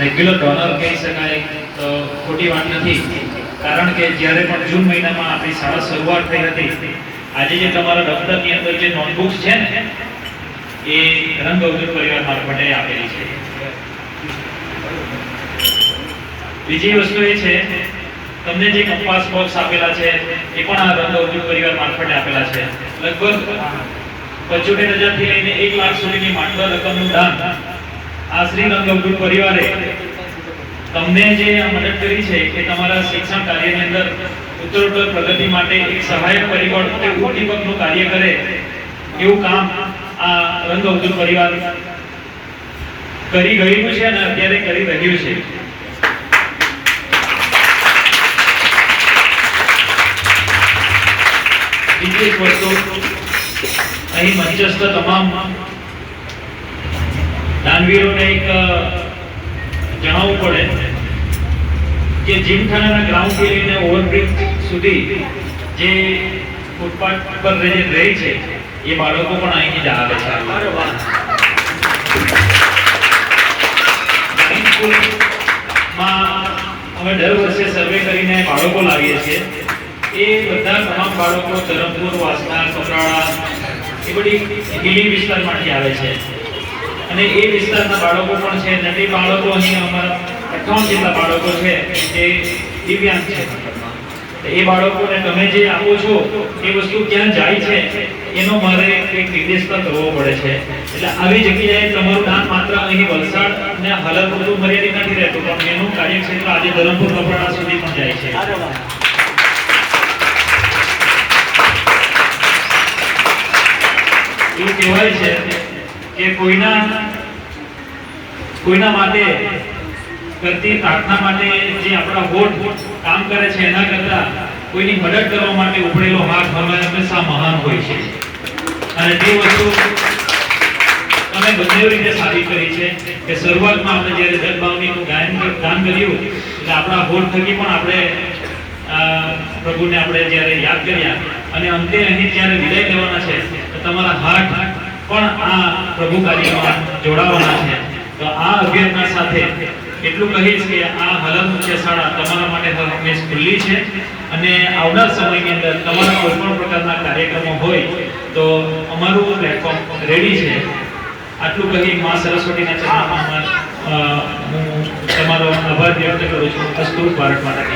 Regular donor કહી શકાય તો ખોટી વાત નથી. કારણ કે જ્યારે પણ જૂન મહિનામાં આપણી શાળા શરૂઆત થઈ હતી, આજે જે તમારા દફતરની અંદર જે નોટબુક્સ છે ને, એ રંગ અવધૂત પરિવાર મારફતે આપેલી છે. બીજી વસ્તુ એ છે, તમને જે કંપાસ બોક્સ આપેલા છે, એ પણ આ રંગ અવધૂત પરિવાર મારફતે આપેલા છે. લગભગ પંચોતેર હજારથી લઈને એક લાખ સુધીની માંડવા રકમનું દાન આ શ્રી રંગ પરિવારે તમને જે મદદ કરી છે કે તમારા શિક્ષણ કાર્યની અંદર ઉત્તરોત્તર પ્રગતિ માટે એક સહાયક પરિબળ કે ઉદ્દીપકનું કાર્ય કરે એવું કામ આ રંગ પરિવાર કરી ગયું છે અને અત્યારે કરી રહ્યું છે. બીજી એક વસ્તુ, અહીં મંચસ્થ તમામ દાનવીરોને એક જણાવવું પડે કે જીમખાનાના ગ્રાઉન્ડથી લઈને ઓવરબ્રિજ સુધી જે ફૂટપાથ પર રહે છે એ બાળકો પણ અહીંથી જ આવે છે. સ્કૂલમાં અમે દર વર્ષે સર્વે કરીને બાળકો લાવીએ છીએ. એ બધા તમામ બાળકો ધરમપુર વાસના કપરાળા એ બધી હિલી વિસ્તારમાંથી આવે છે. અને એ વિસ્તારના બાળકો પણ છે. નટી બાળકો અહીં અમારા અઠાવન જેટલા બાળકો છે. જે દિવ્યાંગ છે. એ બાળકોને તમે જે આપો છો એ વસ્તુ ક્યાં જાય છે એનો મારે એક નિર્દેશ પણ કરવો પડે છે. એટલે આવી જગ્યાએ તમારું દાન માત્ર અહીં વલસાડ ને હાલત પૂરતું મર્યાદિત નથી રહેતું પણ એનું કાર્યક્ષેત્ર આજે ધરમપુર કપરાડા સુધી પણ જાય છે. એવું કહેવાય છે કે કોઈના કોઈના માટે કરતી પ્રાર્થના માટે જે આપણા હોઠ કામ કરે છે, એના કરતા કોઈની મદદ કરવા માટે ઉપડેલો હાથ હંમેશા મહાન હોય છે. અને તે વસ્તુ અમે બંને રીતે સાબિત કરી છે કે શરૂઆતમાં આપણે જ્યારે જગભાવનીનું ગાયન ગાન કર્યું, એટલે આપણા હોઠ થકી પણ આપણે પ્રભુને આપણે જ્યારે યાદ કર્યા અને અંતે અહીં જ્યારે વિદાય લેવાના છે, તો તમારા હાથ પણ આ પ્રભુ કાર્યમાં જોડાવાના છે. તો આ અભિયાનના સાથે એટલું કહીશ કે આ હલન મુખ્ય શાળા તમારા માટે હંમેશ ખુલ્લી છે અને આવનાર સમયની અંદર તમારા કોઈ પણ પ્રકારના કાર્યક્રમો હોય તો અમારું પ્લેટફોર્મ રેડી છે. આટલું કહી મા સરસ્વતીના ચરણમાં હું તમારો આભાર વ્યક્ત કરું છું. અસ્તુ ભારત કી